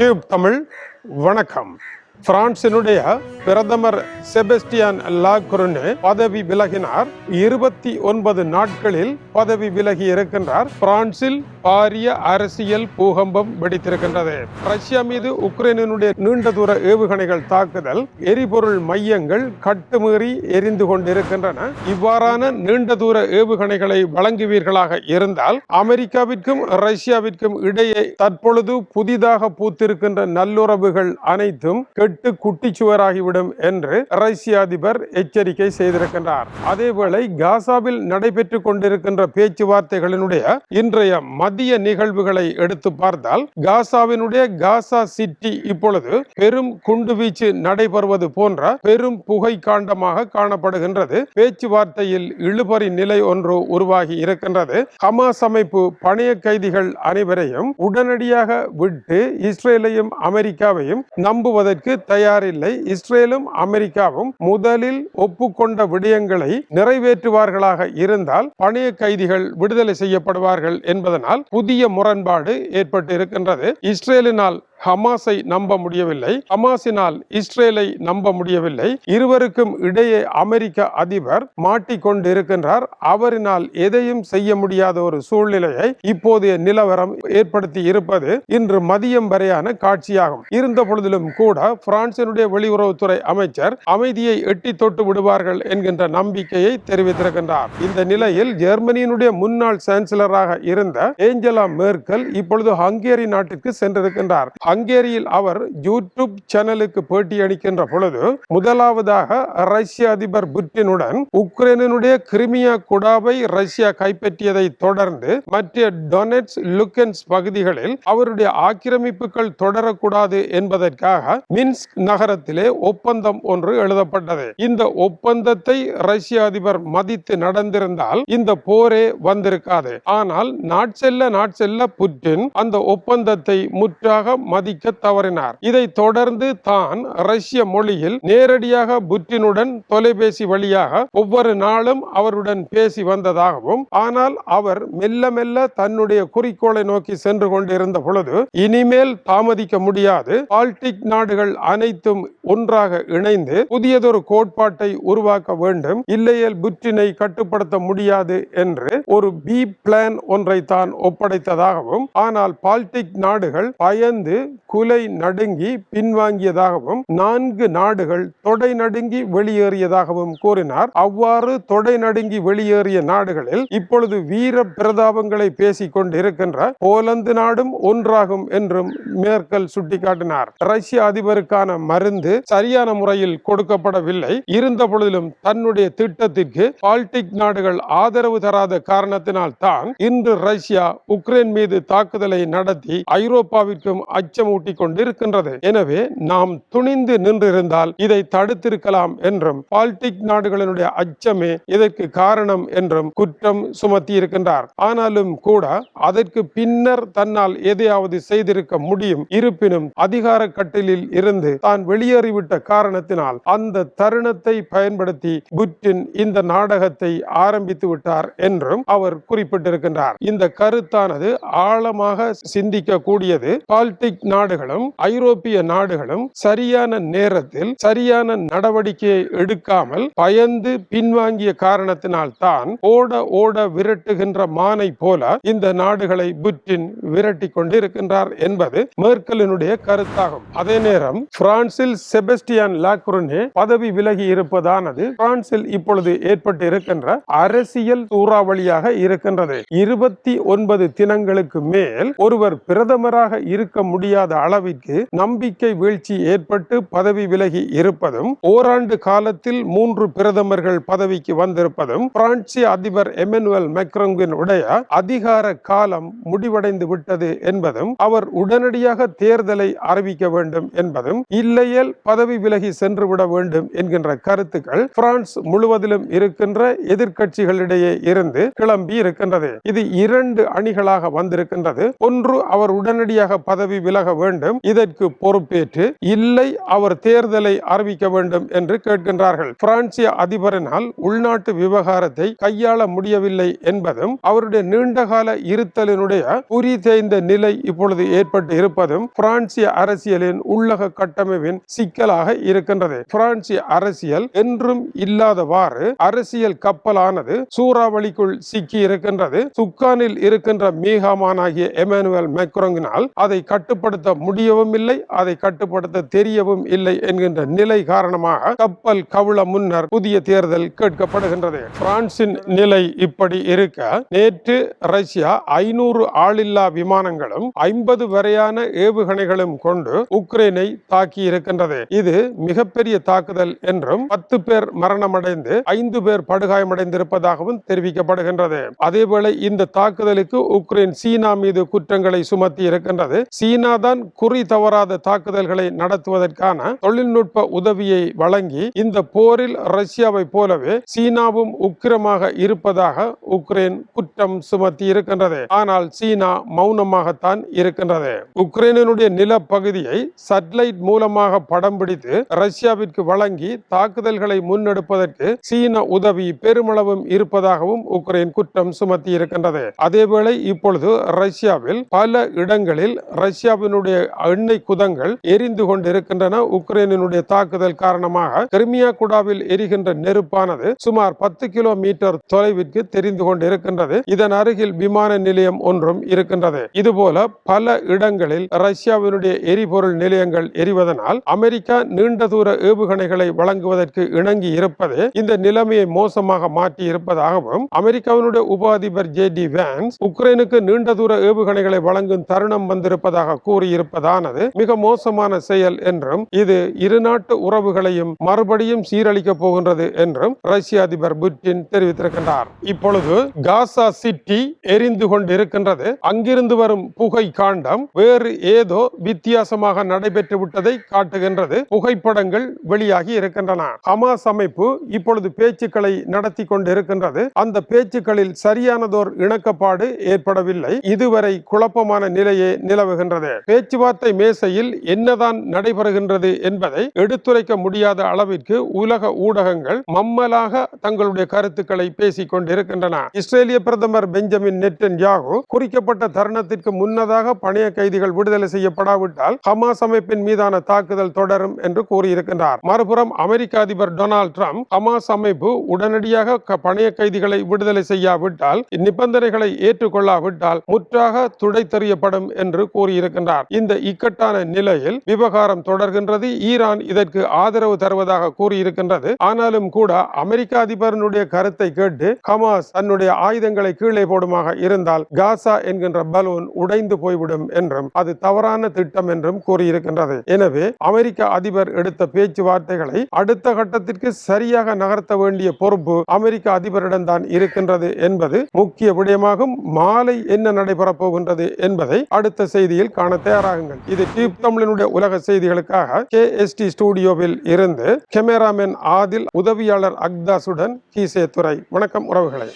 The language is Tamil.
டியூப் தமிழ் வணக்கம். பிரான்சினுடைய பிரதமர் செபஸ்டியான் லாக்ருனே பதவி விலகினார். இருபத்தி ஒன்பது நாட்களில் பதவி விலகி இருக்கின்றார். பிரான்சில் பாரிய அரசியல் பூகம்பம் வெடித்திருக்கின்றது. ரஷ்யா மீது உக்ரைனுடைய நீண்ட தூர ஏவுகணைகள் தாக்குதல் எரிபொருள் மையங்கள் கட்டுமீறி எரிந்து கொண்டிருக்கின்றன. இவ்வாறான நீண்ட தூர ஏவுகணைகளை வழங்குவீர்களாக இருந்தால் அமெரிக்காவிற்கும் ரஷ்யாவிற்கும் இடையே தற்பொழுது புதிதாக பூத்திருக்கின்ற நல்லுறவுகள் அனைத்தும் கெட்டு குட்டிச்சுவராகிவிடும் என்று ரஷ்ய அதிபர் எச்சரிக்கை செய்திருக்கின்றார். அதேவேளை காசாவில் நடைபெற்றுக் கொண்டிருக்கின்ற பேச்சுவார்த்தைகளினுடைய இன்றைய மதிய நிகழ்வுகளை எடுத்து பார்த்தால் காசாவினுடைய காசா சிட்டி இப்பொழுது பெரும் குண்டுவீச்சு நடைபெறுவது போன்ற பெரும் புகை காண்டமாக காணப்படுகின்றது. பேச்சுவார்த்தையில் இழுபறி நிலை ஒன்று உருவாகி இருக்கின்றது. ஹமாஸ் அமைப்பு பணைய கைதிகள் அனைவரையும் உடனடியாக விட்டு இஸ்ரேலையும் அமெரிக்காவையும் நம்புவதற்கு தயாரில்லை. இஸ்ரேலும் அமெரிக்காவும் முதலில் ஒப்புக்கொண்ட விடயங்களை நிறைவேற்றுவார்களாக இருந்தால் பணைய கைதிகள் விடுதலை செய்யப்படுவார்கள் என்பதனால் புதிய முரண்பாடு ஏற்பட்டு இருக்கின்றது இஸ்ரேலினால் ஹமாஸை நம்ப முடியவில்லை. ஹமாஸினால் இஸ்ரேலை நம்ப முடியவில்லை. இருவருக்கும் இடையே அமெரிக்க அதிபர் மாட்டிக்கொண்டிருக்கின்றார். அவரினால் எதையும் செய்ய முடியாத ஒரு சூழ்நிலையை இப்போதைய நிலவரம் ஏற்படுத்தி இருப்பது இன்று மதியம் வரையான காட்சியாகும். இருந்த பொழுதிலும் கூட பிரான்சினுடைய வெளியுறவுத்துறை அமைச்சர் அமைதியை எட்டி தொட்டு விடுவார்கள் என்கின்ற நம்பிக்கையை தெரிவித்திருக்கின்றார். இந்த நிலையில் ஜெர்மனியினுடைய முன்னாள் சான்சலராக இருந்த ஏஞ்சலா மேர்க்கல் இப்பொழுது ஹங்கேரி நாட்டிற்கு சென்றிருக்கின்றார். ஹங்கேரியில் அவர் யூடியூப் சேனலுக்கு பேட்டி அளிக்கின்ற பொழுது முதலாவதாக ரஷ்ய அதிபர் புட்டினுடன் உக்ரைனுடைய கிரிமியா குடாவை ரஷ்யா கைப்பற்றியதை தொடர்ந்து மற்ற டொனெட்ஸ் லுக்கன்ஸ் பகுதிகளில் அவருடைய ஆக்கிரமிப்புகள் தொடரக்கூடாது என்பதற்காக மின்ஸ்க் நகரத்திலே ஒப்பந்தம் ஒன்று எழுதப்பட்டது. இந்த ஒப்பந்தத்தை ரஷ்ய அதிபர் மதித்து நடந்திருந்தால் இந்த போரே வந்திருக்காது. ஆனால் நாட்செல்ல நாட்செல்ல புட்டின் அந்த ஒப்பந்தத்தை முற்றாக மதிக்க தவறினார். இதை தொடர்ந்து தான் ரஷ்ய மொழியில் நேரடியாக புட்டினுடன் தொலைபேசி வழியாக ஒவ்வொரு நாளும் அவருடன் பேசி வந்ததாகவும் ஆனால் அவர் மெல்ல மெல்ல தன்னுடைய குறிக்கோளை நோக்கி சென்று கொண்டிருந்த பொழுது இனிமேல் தாமதிக்க முடியாது. பால்டிக் நாடுகள் அனைத்தும் ஒன்றாக இணைந்து புதியதொரு கோட்பாட்டை உருவாக்க வேண்டும். இல்லையேல் புட்டினை கட்டுப்படுத்த முடியாது என்று ஒரு பி பிளான் ஒன்றை தான் ஒப்படைத்ததாகவும் ஆனால் பால்டிக் நாடுகள் பயந்து குலை நடுங்கி பின்வாங்கியதாகவும் நான்கு நாடுகள் தொடை நடுங்கி வெளியேறியதாகவும் கூறினார். அவ்வாறு தொடை நடுங்கி வெளியேறிய நாடுகளில் இப்பொழுது வீர பிரதாபங்களை பேசிக் கொண்டிருக்கின்ற போலந்து நாடும் ஒன்றாகும் என்றும் மேர்க்கல் சுட்டிக்காட்டினார். ரஷ்ய அதிபருக்கான மருந்து சரியான முறையில் கொடுக்கப்படவில்லை. இருந்த பொழுதிலும் தன்னுடைய திட்டத்திற்கு பால்டிக் நாடுகள் ஆதரவு தராத காரணத்தினால் தான் இன்று ரஷ்யா உக்ரைன் மீது தாக்குதலை நடத்தி ஐரோப்பாவிற்கும் அச்ச அச்சமூட்டி கொண்டிருக்கின்றது எனவே நாம் துணிந்து நின்றிருந்தால் இதை தடுத்திருக்கலாம் என்றும் பால்டிக் நாடுகளினுடைய அச்சமே இதற்கு காரணம் என்றும் குற்றம் சுமத்தி இருக்கின்றார் ஆனாலும் கூட அதற்கு பின்னர் தன்னால் எதையாவது செய்திருக்க முடியும். இருப்பினும் அதிகார கட்டிலில் இருந்து தான் வெளியேறிவிட்ட காரணத்தினால் அந்த தருணத்தை பயன்படுத்தி புட்டின் இந்த நாடகத்தை ஆரம்பித்து விட்டார் என்றும் அவர் குறிப்பிட்டிருக்கின்றார். இந்த கருத்தானது ஆழமாக சிந்திக்க கூடியது பால்டிக் நாடுகளும் ஐரோப்பிய நாடுகளும் சரியான நேரத்தில் சரியான நடவடிக்கையை எடுக்காமல் பயந்து பின்வாங்கிய காரணத்தினால் தான் ஓட ஓட விரட்டுகின்ற மானை போல இந்த நாடுகளை புட்டின் விரட்டி கொண்டிருக்கின்றார் என்பது மேர்க்கலினுடைய கருத்தாகும். அதே நேரம் பிரான்சில் செபஸ்டியான் லாக்ருனே பதவி விலகி இருப்பதானது பிரான்சில் இப்பொழுது ஏற்பட்டு இருக்கின்ற அரசியல் சூறாவளியாக இருக்கின்றது. இருபத்தி ஒன்பது தினங்களுக்கு மேல் ஒருவர் பிரதமராக இருக்க முடியும் முடியாத அளவிற்கு நம்பிக்கை வீழ்ச்சி ஏற்பட்டு பதவி விலகி இருப்பதும் ஓராண்டு காலத்தில் மூன்று பிரதமர்கள் பதவிக்கு வந்திருப்பதும் பிரான்சி அதிபர் எமனுவல் மெக்ரோங்கின் உடைய அதிகார காலம் முடிவடைந்து விட்டது என்பதும் அவர் உடனடியாக தேர்தலை அறிவிக்க வேண்டும் என்பதும் இல்லையேல் பதவி விலகி சென்றுவிட வேண்டும் என்கின்ற கருத்துக்கள் பிரான்ஸ் முழுவதிலும் இருக்கின்ற எதிர்கட்சிகளிடையே இருந்து கிளம்பி இருக்கின்றது. இது இரண்டு அணிகளாக வந்திருக்கின்றது. ஒன்று அவர் உடனடியாக பதவி விலக விலக வேண்டும். இதற்கு பொறுப்பேற்று இல்லை அவர் தேர்தலை அறிவிக்க வேண்டும் என்று கேட்கின்றார்கள். பிரான்சிய அதிபரினால் உள்நாட்டு விவகாரத்தை கையாள முடியவில்லை என்பதும் அவருடைய நீண்டகால இருத்தலினுடைய குறி தேய்ந்த நிலை இப்பொழுது ஏற்பட்டு இருப்பதும் பிரான்சிய அரசியலின் உள்ளக கட்டமைப்பின் சிக்கலாக இருக்கின்றது. பிரான்சிய அரசியல் என்றும் இல்லாதவாறு அரசியல் கப்பலானது சூறாவளிக்குள் சிக்கி இருக்கின்றது. சுக்கானில் இருக்கின்ற மீகாமானாகிய எமானுவல் மெக்ரோங்கினால் அதை கட்டுப்படுத்த கட்டுப்படுத்த முடியவும் இல்லை அதை கட்டுப்படுத்த தெரியவும் இல்லை என்கின்ற நிலை காரணமாக கப்பல் கவுள முன்னர் புதிய தேர்தல் கேட்கப்படுகின்றது. பிரான்சின் நிலை இப்படி இருக்க நேற்று ரஷ்யா ஐநூறு ஆளில்லா விமானங்களும் ஐம்பது வரையான ஏவுகணைகளும் கொண்டு உக்ரைனை தாக்கி இருக்கின்றது இது மிகப்பெரிய தாக்குதல் என்றும் பத்து பேர் மரணமடைந்து ஐந்து பேர் படுகாயமடைந்திருப்பதாகவும் தெரிவிக்கப்படுகின்றது. அதேவேளை இந்த தாக்குதலுக்கு உக்ரைன் சீனா மீது குற்றங்களை சுமத்தி இருக்கின்றது சீனா தான் குறி தவறாத தாக்குதல்களை நடத்துவதற்கான தொழில்நுட்ப உதவியை வழங்கி இந்த போரில் ரஷ்யாவை போலவே சீனாவும் உக்கிரமாக இருப்பதாக உக்ரைன் குற்றம் சுமத்தி இருக்கின்றது. ஆனால் சீனா மௌனமாகத்தான் இருக்கின்றது. உக்ரைனுடைய நிலப்பகுதியை சட்டலைட் மூலமாக படம் பிடித்து ரஷ்யாவிற்கு வழங்கி தாக்குதல்களை முன்னெடுப்பதற்கு சீன உதவி பெருமளவும் இருப்பதாகவும் உக்ரைன் குற்றம் சுமத்தி இருக்கின்றது. அதேவேளை இப்பொழுது ரஷ்யாவில் பல இடங்களில் ரஷ்யாவின் ரஷ்யாவினுடைய எண்ணெய் குதங்கள் எரிந்து கொண்டிருக்கின்றன. உக்ரைனினுடைய தாக்குதல் காரணமாக கிரிமியா குடாவில் எரிகின்ற நெருப்பானது சுமார் பத்து கிலோமீட்டர் தொலைவிற்கு தெரிந்து கொண்டிருக்கின்றது. இதன் அருகில் விமான நிலையம் ஒன்றும் இருக்கின்றது. இதுபோல பல இடங்களில் ரஷ்யாவினுடைய எரிபொருள் நிலையங்கள் எரிவதனால் அமெரிக்கா நீண்ட தூர ஏவுகணைகளை வழங்குவதற்கு இணங்கி இருப்பது இந்த நிலைமையை மோசமாக மாற்றி இருப்பதாகவும் அமெரிக்காவினுடைய உப அதிபர் ஜே டி வேன்ஸ் உக்ரைனுக்கு நீண்ட தூர ஏவுகணைகளை வழங்கும் தருணம் வந்திருப்பதாக கூறியிருப்பதானது மிக மோசமான செயல் என்றும் இது இரு நாட்டு உறவுகளையும் மறுபடியும் சீரழிக்க போகின்றது என்றும் ரஷ்ய அதிபர் புட்டின் தெரிவித்திருக்கின்றார். இப்பொழுது காசா சிட்டி எரிந்து கொண்டிருக்கின்றது. அங்கிருந்து வரும் புகை காண்டம் வேறு ஏதோ வித்தியாசமாக நடைபெற்று விட்டதை காட்டுகின்றது. புகைப்படங்கள் வெளியாகி இருக்கின்றன. ஹமாஸ் அமைப்பு இப்பொழுது பேச்சுக்களை நடத்தி கொண்டிருக்கின்றது. அந்த பேச்சுக்களில் சரியானதோர் இணக்கப்பாடு ஏற்படவில்லை. இதுவரை குழப்பமான நிலையே நிலவுகின்றது. பேச்சுவார்த்தை மேசையில் என்னதான் நடைபெறுகின்றது என்பதை எடுத்துரைக்க முடியாத அளவிற்கு உலக ஊடகங்கள் மம்மலாக தங்களுடைய கருத்துக்களை பேசிக் கொண்டிருக்கின்றன. இஸ்ரேலிய பிரதமர் பெஞ்சமின் நெட்டன் யாகு குறிக்கப்பட்ட தருணத்திற்கு முன்னதாக பணைய கைதிகள் விடுதலை செய்யப்படாவிட்டால் ஹமாஸ் அமைப்பின் மீதான தாக்குதல் தொடரும் என்று கூறியிருக்கின்றார். மறுபுறம் அமெரிக்க அதிபர் டொனால்ட் ட்ரம்ப் ஹமாஸ் அமைப்பு உடனடியாக க- பணைய கைதிகளை விடுதலை செய்யாவிட்டால் நிபந்தனைகளை ஏற்றுக்கொள்ளாவிட்டால் முற்றாக துடைத்தெறியப்படும் என்று கூறியிருக்கின்றார். இந்த இக்கட்டான நிலையில் விவகாரம் தொடர்கின்றது. ஈரான் இதற்கு ஆதரவு தருவதாக கூறியிருக்கின்றது. ஆனாலும் கூட அமெரிக்க அதிபரனுடைய கருத்தை கேட்டு ஹமாஸ் தன்னுடைய ஆயுதங்களை கீழே போடுமாக இருந்தால் காசா என்கின்ற பலூன் உடைந்து போய்விடும் என்றும் அது தவறான திட்டம் என்றும் கூறியிருக்கின்றது. எனவே அமெரிக்க அதிபர் எடுத்த பேச்சுவார்த்தைகளை அடுத்த கட்டத்திற்கு சரியாக நகர்த்த வேண்டிய பொறுப்பு அமெரிக்க அதிபரிடம்தான் இருக்கின்றது என்பது முக்கிய விடயமாகும். மாலை என்ன நடைபெறப் போகின்றது என்பதை அடுத்த செய்தியில் காண தயாராகுங்கள் இது டியூப் தமிழனுடைய உலக செய்திகளுக்காக கே ஸ்டுடியோவில் இருந்து கெமராமேன் ஆதில் உதவியாளர் அக்தாசுடன் கீசே துறை வணக்கம் உறவுகளை.